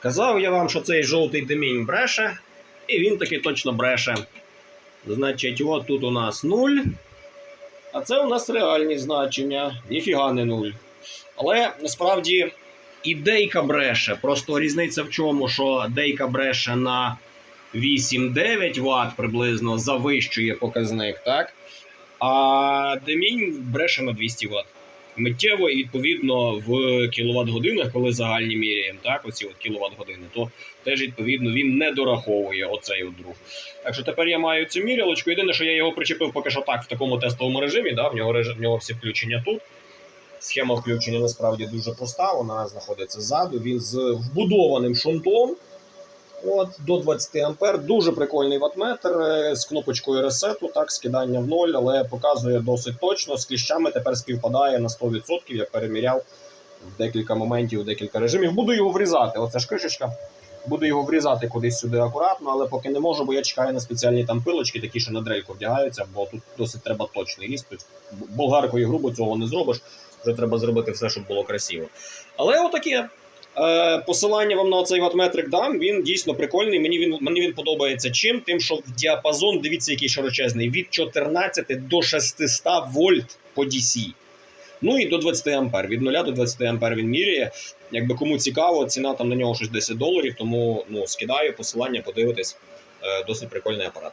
Казав я вам, що цей жовтий демінь бреше, і він таки точно бреше. Значить, от тут у нас 0. А це у нас реальні значення. Ніфіга не 0. Але насправді і дейка бреше. Просто різниця в чому, що дейка бреше на 8-9 Вт приблизно завищує показник, так? А демінь бреше на 200 Вт. Миттєво і відповідно в кіловат годинах, коли загальні міряємо, так, оці от кіловат години, то теж відповідно він не дораховує оцей от друг. Так що тепер я маю цю мірялочку. Єдине, що я його причепив поки що так в такому тестовому режимі. Да, в нього реж- в нього всі включення тут. Схема включення насправді дуже проста. Вона знаходиться ззаду. Він з вбудованим шунтом. От, до 20 ампер. Дуже прикольний ватметр е, з кнопочкою ресету, так, скидання в ноль, але показує досить точно. З кліщами тепер співпадає на 100%. Я переміряв в декілька моментів, в декілька режимів. Буду його врізати. Оце ж кришечка. Буду його врізати кудись сюди акуратно, але поки не можу, бо я чекаю на спеціальні там пилочки, такі, що на дрельку вдягаються, бо тут досить треба точний ріст. Болгаркою грубо цього не зробиш. Вже треба зробити все, щоб було красиво. Але отаке. Е, посилання вам на цей ватметрик дам. Він дійсно прикольний. Мені він мені він подобається чим, тим, що в діапазон, дивіться, який широчезний, від 14 до 600 вольт по DC. Ну і до 20 ампер. Від 0 до 20 ампер він міряє. Якби кому цікаво, ціна там на нього щось 10 доларів, тому ну, скидаю посилання, подивитись. Е, досить прикольний апарат.